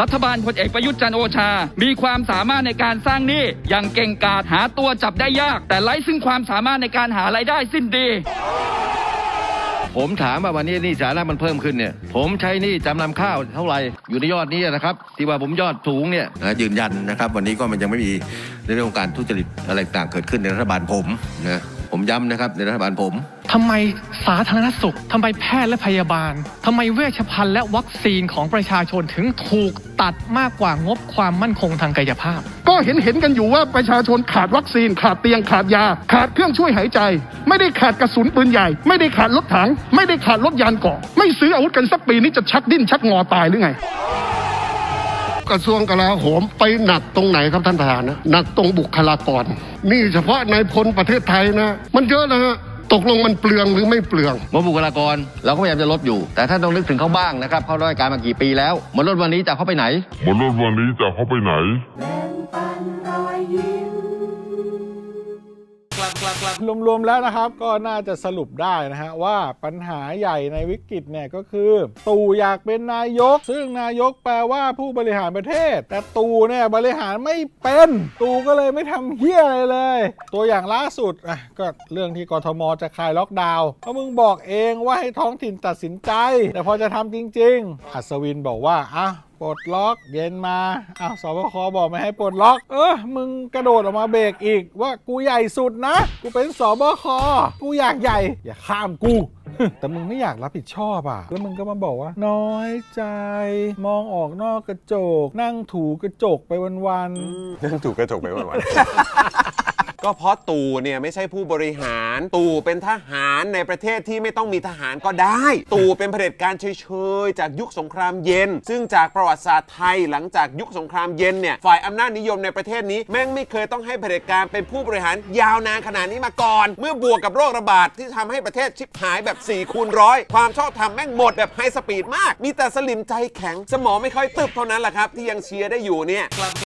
รัฐบาลพลเอกประยุทธ์จันทร์โอชา มีความสามารถในการสร้างหนี้อย่างเก่งกาจหาตัวจับได้ยาก แต่ไร้ซึ่งความสามารถในการหารายได้สิ้นดี ผมถามว่าวันนี้หนี้สาธารณะมันเพิ่มขึ้นเนี่ย ผมใช้หนี้จำนำข้าวเท่าไหร่อยู่ในยอดนี้นะครับ ที่ว่าผมยอดสูงเนี่ยนะยืนยันนะครับ วันนี้ก็มันยังไม่มีในเรื่องของการทุจริตอะไรต่างเกิดขึ้นในรัฐบาลผมนะ ผมย้ำนะครับ ในรัฐบาลผม ทำไมสาธารณสุข ทำไมแพทย์และพยาบาล ทำไมเวชภัณฑ์และวัคซีนของประชาชนถึงถูกตัดมากกว่างบความมั่นคงทางกายภาพ ก็เห็นเห็นกันอยู่ว่าประชาชนขาดวัคซีน ขาดเตียงขาดยา ขาดเครื่องช่วยหายใจ ไม่ได้ขาดกระสุนปืนใหญ่ ไม่ได้ขาดรถถัง ไม่ได้ขาดรถยานเกราะ ไม่ซื้ออาวุธกันสักปีนี้จะชักดิ้นชักงอตายหรือไง กระทรวงกลาโหมไปหนักตรงไหนครับท่านประธานนะหนักตรงบุคลากร นี่เฉพาะในายพลประเทศไทยนะ มันเยอะนะฮะตกลงมันเปลืองหรือไม่เปลืองงบบุคลากรเราก็พยายามจะลดอยู่ แต่ท่านต้องนึกถึงเขาบ้างนะครับเขาราชการมากี่ปีแล้วมาลดวันนี้จะเขาไปไหนมนุษย์วันนี้จะเข้าไปไหน รวมๆแล้วนะครับก็น่าจะสรุปได้นะฮะว่าปัญหาใหญ่ในวิกฤตเนี่ยก็คือ ตู่อยากเป็นนายก ซึ่งนายกแปลว่าผู้บริหารประเทศ แต่ตู่เนี่ยบริหารไม่เป็น ตู่ก็เลยไม่ทำเฮี้ยอะไรเลย ตัวอย่างล่าสุดอะก็เรื่องที่กทมจะคลายล็อกดาวน์ก็มึงบอกเองว่าให้ท้องถิ่นตัดสินใจ แต่พอจะทำจริง ๆ อัศวินบอกว่าอะ ปลดล็อกเย็นมาอ้าวสบคบอกไม่ให้ปลดล็อก เออมึงกระโดดออกมาเบรกอีกว่ากูใหญ่สุดนะ กูเป็นสบคกูอยากใหญ่ อย่าข้ามกูแต่มึงไม่อยากรับผิดชอบอะ แล้วมึงก็มาบอกว่า น้อยใจ มองออกนอกกระจก นั่งถูกระจกไปวันๆนั่งถูกระจกไปวันๆ ก็เพราะตู่เนี่ยไม่ใช่ผู้บริหาร ตู่เป็นทหารในประเทศที่ไม่ต้องมีทหารก็ได้ ตู่เป็นเผด็จการเฉยๆจากยุคสงครามเย็น ซึ่งจากประวัติศาสตร์ไทยหลังจากยุคสงครามเย็นเนี่ยฝ่ายอำนาจนิยมในประเทศนี้แม่งไม่เคยต้องให้เผด็จการเป็นผู้บริหารยาวนานขนาดนี้มาก่อน เมื่อบวกกับโรคระบาดที่ทำให้ประเทศชิบหายแบบ4คูณร้อยความชอบธรรมแม่งหมดแบบไฮสปีดมาก มีแต่สลิมใจแข็ง สมองไม่ค่อยตึบเท่านั้นแหละครับ ที่ยังเชียร์ได้อยู่เนี่ย